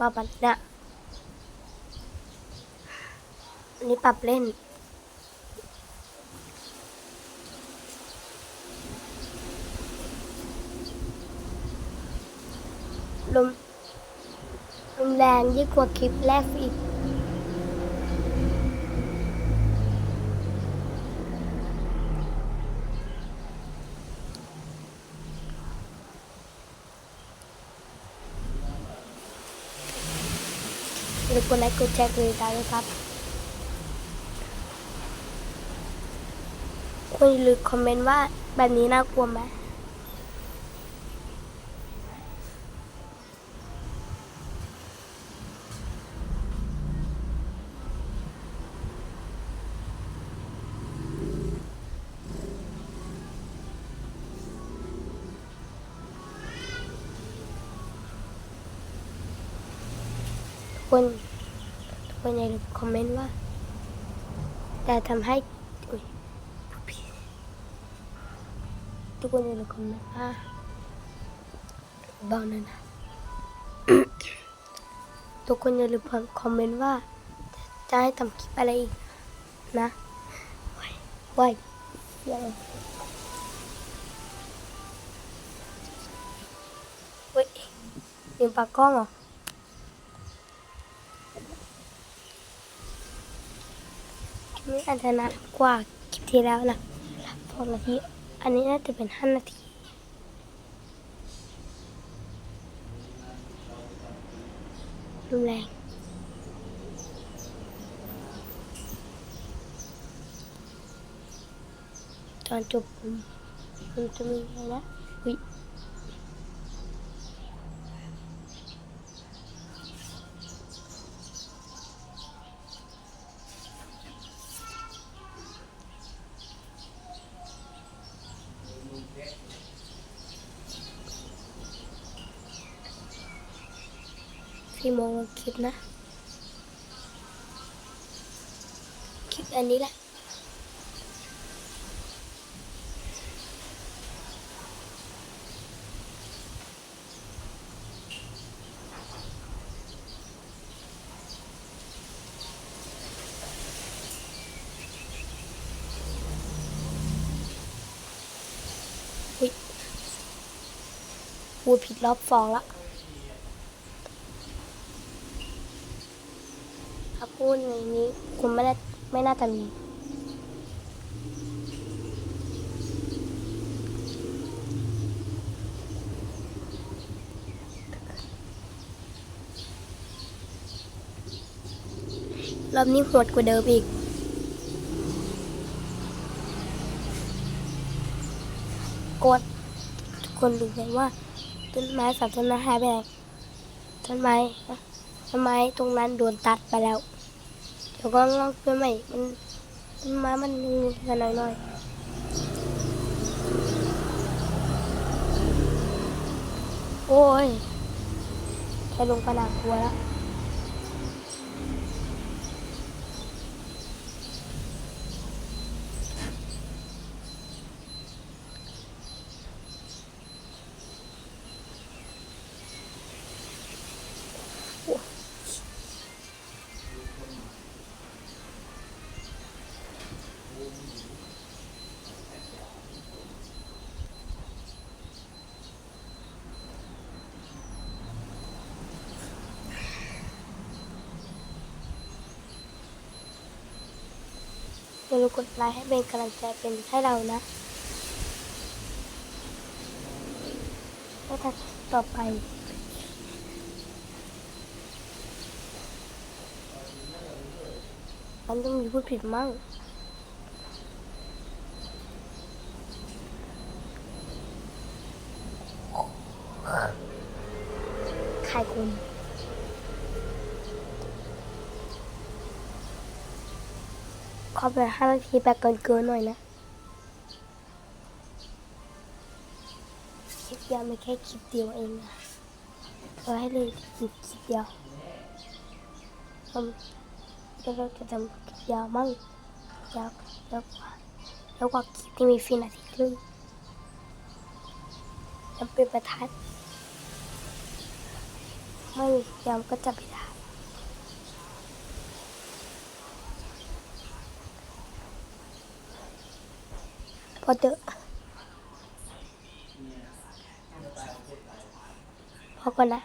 ปรับอันนี้นะอันนี้ปรับเล่น ลมลมแรงยิ่งกว่าคลิปแรกอีก หรือกดไลค์กดแชร์กดติดตามด้วยครับคุณอย่าลืมคอมเมนต์ว่าแบบนี้น่ากลัวไหม คนทุกคนอย่าลืมคอมเมนต์ว่าจะทำให้ทุกคนอย่าลืมคอมเมนต์ว่าเบาหน่อยนะทุกคนอย่าลืมคอมเมนต์ว่าจะให้ทำคลิปอะไรอีกนะไว้ไว้เสียงเฮ้ยเสียงปากกล้องเหรอ คลิป นี้อาจจะนานกว่าคลิปที่แล้วนะสองนาที อันนี้น่าจะเป็นห้านาทีรุนแรงตอนจบผมผมจะมีอะไรนะ พี่โมงคลิปนะคลิปอันนี้แหละพูดผิดรอบฟองละถ้า พูดในนี้ คุณไม่ได้ไม่น่าจะมี รอบนี้โหดกว่าเดิมอีกกดทุกคนรู้ไหมว่า ต้นไม้สามต้นไม้หายไปไหนต้นไม้ต้นไม้ตรงนั้นโดนตัดไปแล้ว ดี๋ยวก็ลอกขึ้นใหม่มันต้นไม้มันมีกันหน่อยๆโอ้ยแค่ลงกระดาษกลัวแล้ว อย่าลืมกดไลค์ให้เป็นกำลังใจเป็นให้เรานะแล้วถ้าต่อไปมันต้องมีพูดผิดมั่งใครคุณ ขอแบบห้านาทีแบบเกินเกินๆหน่อยนะคลิปเดียวไม่แค่คลิปเดียวเองนะเราให้เลยอีกคลิปเดียวผมแล้วเราจะทำคลิปยาวมั่งยาวแล้วกว่าแล้วกว่าคลิปที่มีฟีนาทีครึ่งแล้วเป็นประทัดไม่ยางก็จะไม่ได้ พอเจอพอก่อนนะ